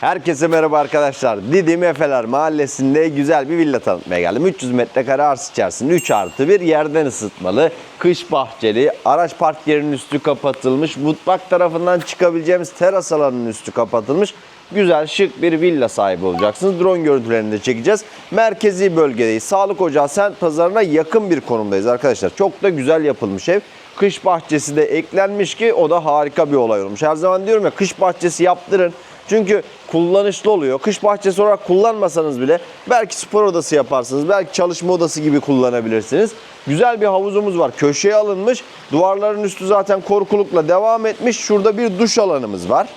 Herkese merhaba arkadaşlar. Didim Efeler Mahallesi'nde güzel bir villa tanıtmaya geldim. 300 metrekare arsa içerisinde 3 artı 1 yerden ısıtmalı, kış bahçeli, araç park yerinin üstü kapatılmış, mutfak tarafından çıkabileceğimiz teras alanının üstü kapatılmış. Güzel şık bir villa sahibi olacaksınız. Drone görüntülerini de çekeceğiz. Merkezi bölgedeyiz. Sağlık Ocağı semt pazarına yakın bir konumdayız arkadaşlar. Çok da güzel yapılmış ev. Kış bahçesi de eklenmiş ki o da harika bir olay olmuş. Her zaman diyorum ya kış bahçesi yaptırın. Çünkü kullanışlı oluyor. Kış bahçesi olarak kullanmasanız bile belki spor odası yaparsınız. Belki çalışma odası gibi kullanabilirsiniz. Güzel bir havuzumuz var. Köşeye alınmış. Duvarların üstü zaten korkulukla devam etmiş. Şurada bir duş alanımız var.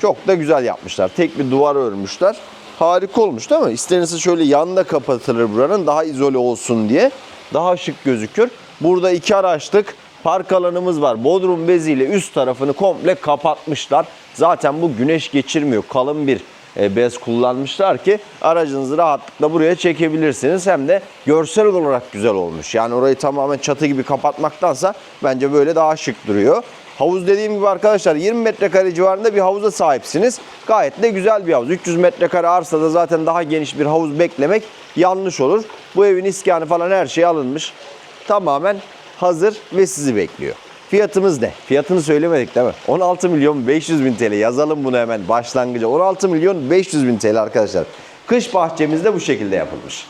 Çok da güzel yapmışlar. Tek bir duvar örmüşler. Harika olmuş değil mi? İsterse şöyle yanında kapatılır buranın daha izole olsun diye. Daha şık gözükür. Burada iki araçlık park alanımız var. Bodrum beziyle üst tarafını komple kapatmışlar. Zaten bu güneş geçirmiyor. Kalın bir e, bez kullanmışlar ki aracınızı rahatlıkla buraya çekebilirsiniz. Hem de görsel olarak güzel olmuş. Yani orayı tamamen çatı gibi kapatmaktansa bence böyle daha şık duruyor. Havuz dediğim gibi arkadaşlar 20 metrekare civarında bir havuza sahipsiniz. Gayet de güzel bir havuz. 300 metrekare arsada zaten daha geniş bir havuz beklemek yanlış olur. Bu evin iskanı falan her şey alınmış. Tamamen hazır ve sizi bekliyor. Fiyatımız ne? Fiyatını söylemedik değil mi? 16 milyon 500 bin TL. Yazalım bunu hemen başlangıca. 16 milyon 500 bin TL arkadaşlar. Kış bahçemiz de bu şekilde yapılmış.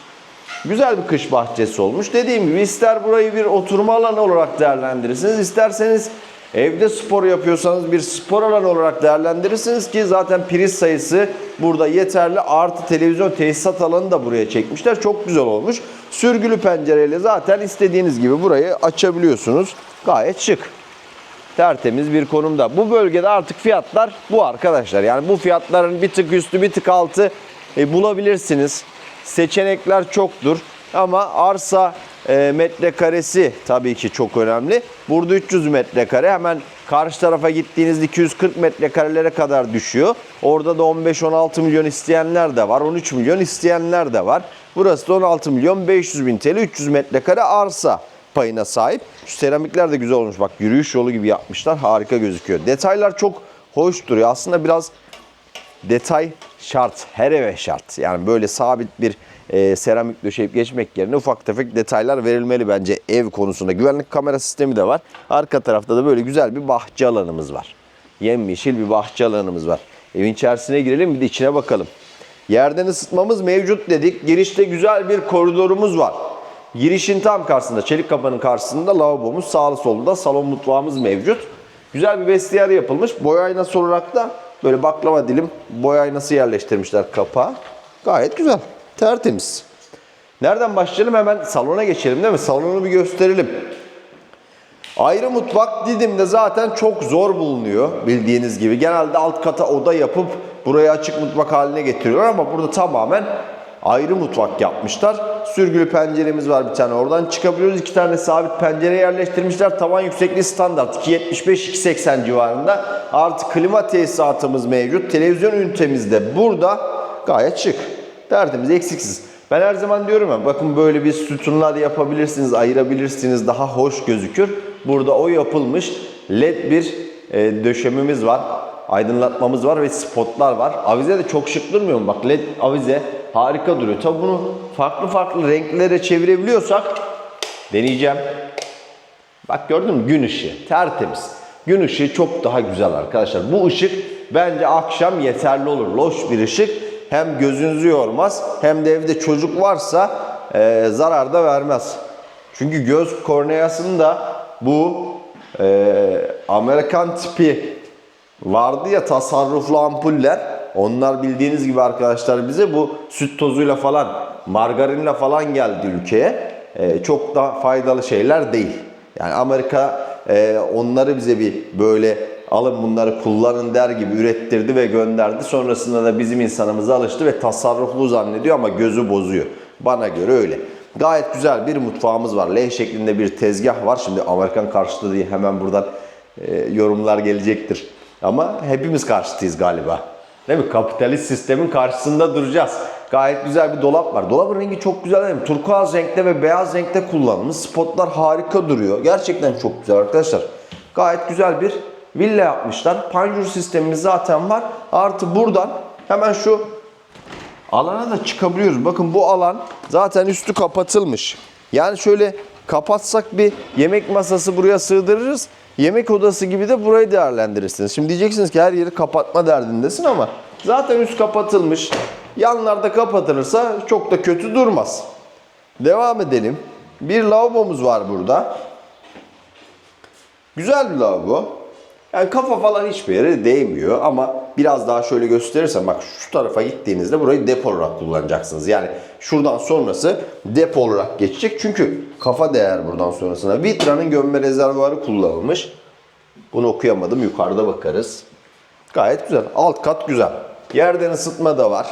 Güzel bir kış bahçesi olmuş. Dediğim gibi ister burayı bir oturma alanı olarak değerlendirirsiniz. isterseniz evde spor yapıyorsanız bir spor alanı olarak değerlendirirsiniz ki zaten priz sayısı burada yeterli. Artı televizyon tesisat alanı da buraya çekmişler. Çok güzel olmuş. Sürgülü pencereyle zaten istediğiniz gibi burayı açabiliyorsunuz. Gayet şık tertemiz bir konumda. Bu bölgede artık fiyatlar bu arkadaşlar. Yani bu fiyatların bir tık üstü bir tık altı e, bulabilirsiniz. Seçenekler çoktur. Ama arsa metrekaresi tabii ki çok önemli. Burada 300 metrekare hemen karşı tarafa gittiğinizde 240 metrekarelere kadar düşüyor. Orada da 15-16 milyon isteyenler de var. 13 milyon isteyenler de var. Burası da 16 milyon 500 bin TL 300 metrekare arsa payına sahip. Şu seramikler de güzel olmuş. Bak yürüyüş yolu gibi yapmışlar. Harika gözüküyor. Detaylar çok hoş duruyor. Aslında biraz detay şart. Her eve şart. Yani böyle sabit bir e, seramik döşeyip geçmek yerine ufak tefek detaylar verilmeli bence ev konusunda. Güvenlik kamera sistemi de var. Arka tarafta da böyle güzel bir bahçe alanımız var. Yemyeşil bir bahçe alanımız var. Evin içerisine girelim bir de içine bakalım. Yerden ısıtmamız mevcut dedik. Girişte güzel bir koridorumuz var. Girişin tam karşısında, çelik kapının karşısında lavabomuz, sağlı solunda salon mutfağımız mevcut. Güzel bir vestiyer yapılmış. Boy aynası olarak da böyle baklava dilim boy aynası yerleştirmişler kapağa. Gayet güzel, tertemiz. Nereden başlayalım? Hemen salona geçelim değil mi? Salonu bir gösterelim. Ayrı mutfak Didim'de zaten çok zor bulunuyor bildiğiniz gibi. Genelde alt kata oda yapıp burayı açık mutfak haline getiriyorlar ama burada tamamen ayrı mutfak yapmışlar. Sürgülü penceremiz var bir tane oradan çıkabiliyoruz. İki tane sabit pencere yerleştirmişler. Tavan yüksekliği standart 2.75-2.80 civarında. Artı klima tesisatımız mevcut. Televizyon ünitemiz de burada gayet şık. Tertemiz, eksiksiz. Ben her zaman diyorum ya bakın böyle bir sütunlar yapabilirsiniz, ayırabilirsiniz. Daha hoş gözükür. Burada o yapılmış. LED bir e, döşememiz var. Aydınlatmamız var ve spotlar var. Avize de çok şık durmuyor mu? Bak LED avize harika duruyor. Tabi bunu farklı farklı renklere çevirebiliyorsak deneyeceğim. Bak gördün mü? Gün ışığı. Tertemiz. Gün ışığı çok daha güzel arkadaşlar. Bu ışık bence akşam yeterli olur. Loş bir ışık. Hem gözünüzü yormaz hem de evde çocuk varsa e, zarar da vermez. Çünkü göz korneasında bu e, Amerikan tipi vardı ya tasarruflu ampuller. Onlar bildiğiniz gibi arkadaşlar bize bu süt tozuyla falan, margarinle falan geldi ülkeye. E, çok da faydalı şeyler değil. Yani Amerika e, onları bize bir böyle alın bunları kullanın der gibi ürettirdi ve gönderdi. Sonrasında da bizim insanımıza alıştı ve tasarruflu zannediyor ama gözü bozuyor. Bana göre öyle. Gayet güzel bir mutfağımız var. L şeklinde bir tezgah var. Şimdi Amerikan karşıtı diye hemen buradan e, yorumlar gelecektir. Ama hepimiz karşıtıyız galiba. Değil mi? Kapitalist sistemin karşısında duracağız. Gayet güzel bir dolap var. Dolabın rengi çok güzel değil mi? Turkuaz renkte ve beyaz renkte kullanılmış. Spotlar harika duruyor. Gerçekten çok güzel arkadaşlar. Gayet güzel bir villa yapmışlar. Panjur sistemimiz zaten var. Artı buradan Hemen şu alana da çıkabiliyoruz. Bakın bu alan zaten üstü kapatılmış. Yani şöyle kapatsak bir yemek masası buraya sığdırırız. Yemek odası gibi de burayı değerlendirirsiniz. Şimdi diyeceksiniz ki her yeri kapatma derdindesin ama zaten üst kapatılmış. Yanlarda kapatılırsa çok da kötü durmaz. Devam edelim. Bir lavabomuz var burada. Güzel bir lavabo. Yani kafa falan hiçbir yere değmiyor ama biraz daha şöyle gösterirsem bak şu tarafa gittiğinizde burayı depo olarak kullanacaksınız. Yani şuradan sonrası depo olarak geçecek çünkü kafa değer buradan sonrasına. Vitra'nın gömme rezervuarı kullanılmış. Bunu okuyamadım yukarıda bakarız. Gayet güzel. Alt kat güzel. Yerden ısıtma da var.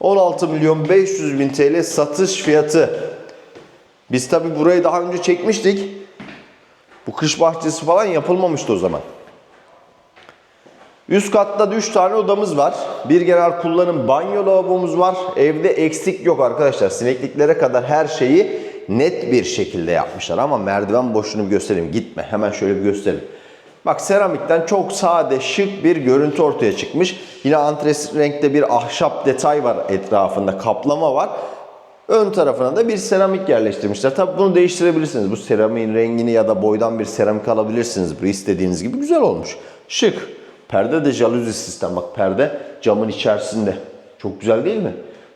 16 milyon 500 bin TL satış fiyatı. Biz tabi burayı daha önce çekmiştik. Bu kış bahçesi falan yapılmamıştı o zaman. Üst katta da 3 tane odamız var. Bir genel kullanım banyo lavabomuz var. Evde eksik yok arkadaşlar. Sinekliklere kadar her şeyi net bir şekilde yapmışlar. Ama merdiven boşluğunu göstereyim. Gitme. Hemen şöyle bir göstereyim. Bak seramikten çok sade, şık bir görüntü ortaya çıkmış. Yine antres renkte bir ahşap detay var etrafında. Kaplama var. Ön tarafına da bir seramik yerleştirmişler. Tabi bunu değiştirebilirsiniz. Bu seramiğin rengini ya da boydan bir seramik alabilirsiniz. Bu istediğiniz gibi güzel olmuş. Şık. Perde de jaluzi sistem. Bak perde camın içerisinde. Çok güzel değil mi?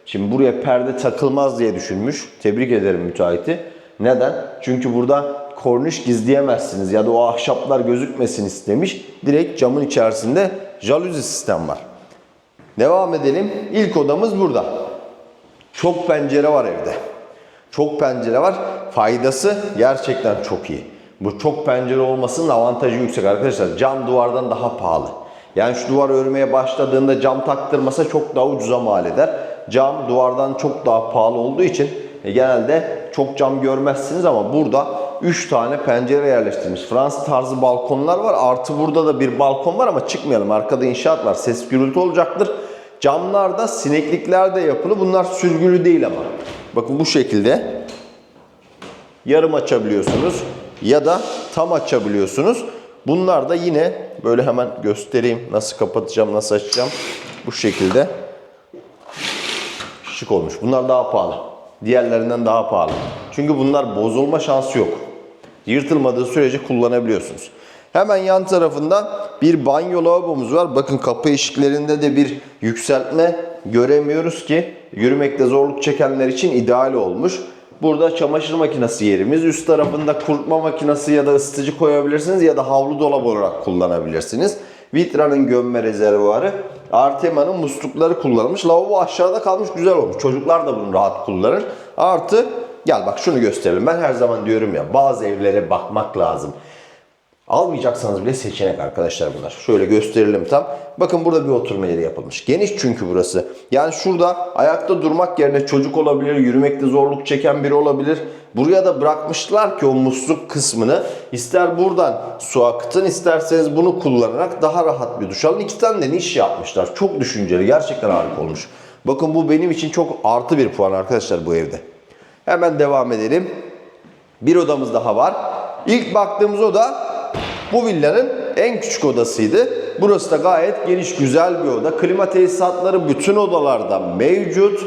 Şimdi buraya perde takılmaz diye düşünmüş. Tebrik ederim müteahhiti. Neden? Çünkü burada korniş gizleyemezsiniz ya da o ahşaplar gözükmesin istemiş. Direkt camın içerisinde jaluzi sistem var. Devam edelim. İlk odamız burada. Çok pencere var evde. Çok pencere var. Faydası gerçekten çok iyi. Bu çok pencere olmasının avantajı yüksek arkadaşlar. Cam duvardan daha pahalı. Yani şu duvar örmeye başladığında cam taktırmasa çok daha ucuza mal eder. Cam duvardan çok daha pahalı olduğu için e, genelde çok cam görmezsiniz ama burada 3 tane pencere yerleştirilmiş. Fransız tarzı balkonlar var. Artı burada da bir balkon var ama çıkmayalım. Arkada inşaat var. Ses gürültü olacaktır. Camlarda sineklikler de yapılı. Bunlar sürgülü değil ama. Bakın bu şekilde yarım açabiliyorsunuz ya da tam açabiliyorsunuz. Bunlar da yine böyle hemen göstereyim nasıl kapatacağım, nasıl açacağım. Bu şekilde şık olmuş. Bunlar daha pahalı. Diğerlerinden daha pahalı. Çünkü bunlar bozulma şansı yok. Yırtılmadığı sürece kullanabiliyorsunuz. Hemen yan tarafında bir banyo lavabomuz var. Bakın kapı eşiklerinde de bir yükseltme göremiyoruz ki yürümekte zorluk çekenler için ideal olmuş. Burada çamaşır makinesi yerimiz. Üst tarafında kurutma makinesi ya da ısıtıcı koyabilirsiniz ya da havlu dolap olarak kullanabilirsiniz. Vitra'nın gömme rezervuarı. Artema'nın muslukları kullanılmış. Lavabo aşağıda kalmış güzel olmuş. Çocuklar da bunu rahat kullanır. Artı gel bak şunu gösterelim. Ben her zaman diyorum ya bazı evlere bakmak lazım. Almayacaksanız bile seçenek arkadaşlar bunlar. Şöyle gösterelim tam. Bakın burada bir oturma yeri yapılmış. Geniş çünkü burası. Yani şurada ayakta durmak yerine çocuk olabilir, yürümekte zorluk çeken biri olabilir. Buraya da bırakmışlar ki o musluk kısmını. İster buradan su akıtın, isterseniz bunu kullanarak daha rahat bir duş alın. İki tane de niş yapmışlar. Çok düşünceli, gerçekten harika olmuş. Bakın bu benim için çok artı bir puan arkadaşlar bu evde. Hemen devam edelim. Bir odamız daha var. İlk baktığımız oda bu villanın en küçük odasıydı. Burası da gayet geniş, güzel bir oda. Klima tesisatları bütün odalarda mevcut.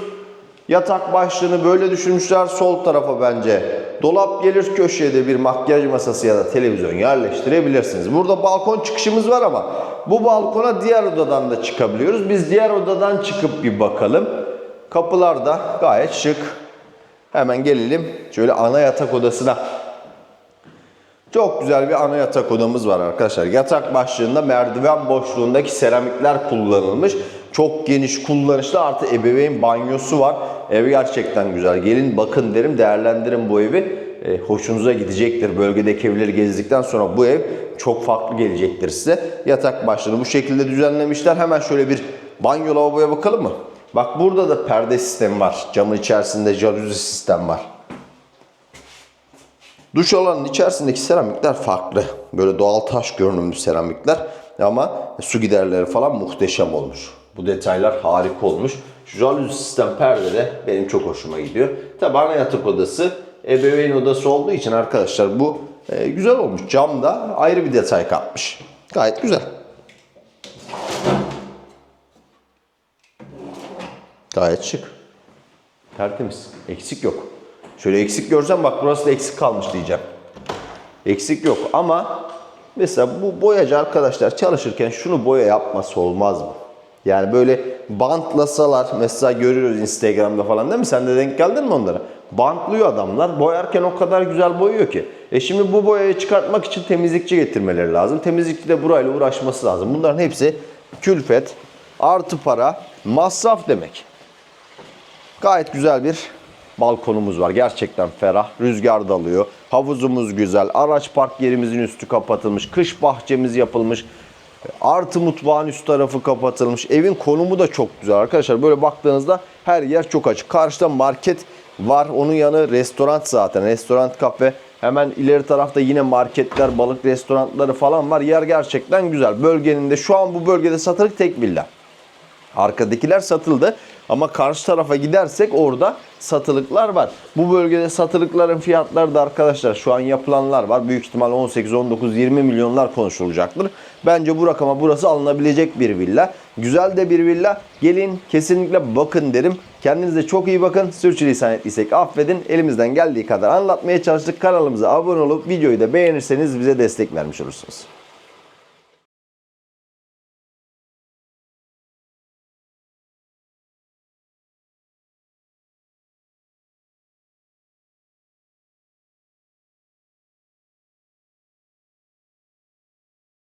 Yatak başlığını böyle düşünmüşler. Sol tarafa bence dolap gelir. Köşeye bir makyaj masası ya da televizyon yerleştirebilirsiniz. Burada balkon çıkışımız var ama bu balkona diğer odadan da çıkabiliyoruz. Biz diğer odadan çıkıp bir bakalım. Kapılar da gayet şık. Hemen gelelim şöyle ana yatak odasına. Çok güzel bir ana yatak odamız var arkadaşlar. Yatak başlığında merdiven boşluğundaki seramikler kullanılmış. Çok geniş kullanışlı artı ebeveyn banyosu var. Ev gerçekten güzel. Gelin bakın derim değerlendirin bu evi. E, hoşunuza gidecektir. Bölgedeki evleri gezdikten sonra bu ev çok farklı gelecektir size. Yatak başlığını bu şekilde düzenlemişler. Hemen şöyle bir banyo lavaboya bakalım mı? Bak burada da perde sistemi var. Camın içerisinde jaluzi sistem var. Duş alanının içerisindeki seramikler farklı. Böyle doğal taş görünümlü seramikler ama su giderleri falan muhteşem olmuş. Bu detaylar harika olmuş. Şu jaluzi sistem perde de benim çok hoşuma gidiyor. Tabi ana yatak odası ebeveyn odası olduğu için arkadaşlar bu e, güzel olmuş. Cam da ayrı bir detay katmış. Gayet güzel. Gayet şık. Tertemiz. Eksik yok. Şöyle eksik görsem bak burası da eksik kalmış diyeceğim. Eksik yok ama mesela bu boyacı arkadaşlar çalışırken şunu boya yapması olmaz mı? Yani böyle bantlasalar mesela görüyoruz Instagram'da falan değil mi? Sen de denk geldin mi onlara? Bantlıyor adamlar. Boyarken o kadar güzel boyuyor ki. E şimdi bu boyayı çıkartmak için temizlikçi getirmeleri lazım. Temizlikçi de burayla uğraşması lazım. Bunların hepsi külfet, artı para, masraf demek. Gayet güzel bir balkonumuz var. Gerçekten ferah. Rüzgar dalıyor. Havuzumuz güzel. Araç park yerimizin üstü kapatılmış. Kış bahçemiz yapılmış. Artı mutfağın üst tarafı kapatılmış. Evin konumu da çok güzel arkadaşlar. Böyle baktığınızda her yer çok açık. Karşıda market var. Onun yanı restoran zaten. Restoran kafe. Hemen ileri tarafta yine marketler, balık restoranları falan var. Yer gerçekten güzel. Bölgenin de şu an bu bölgede satılık tek villa. Arkadakiler satıldı ama karşı tarafa gidersek orada satılıklar var. Bu bölgede satılıkların fiyatları da arkadaşlar şu an yapılanlar var. Büyük ihtimal 18, 19, 20 milyonlar konuşulacaktır. Bence bu rakama burası alınabilecek bir villa. Güzel de bir villa. Gelin kesinlikle bakın derim. Kendinize çok iyi bakın. Sürçülisan ettiysek affedin. Elimizden geldiği kadar anlatmaya çalıştık. Kanalımıza abone olup videoyu da beğenirseniz bize destek vermiş olursunuz.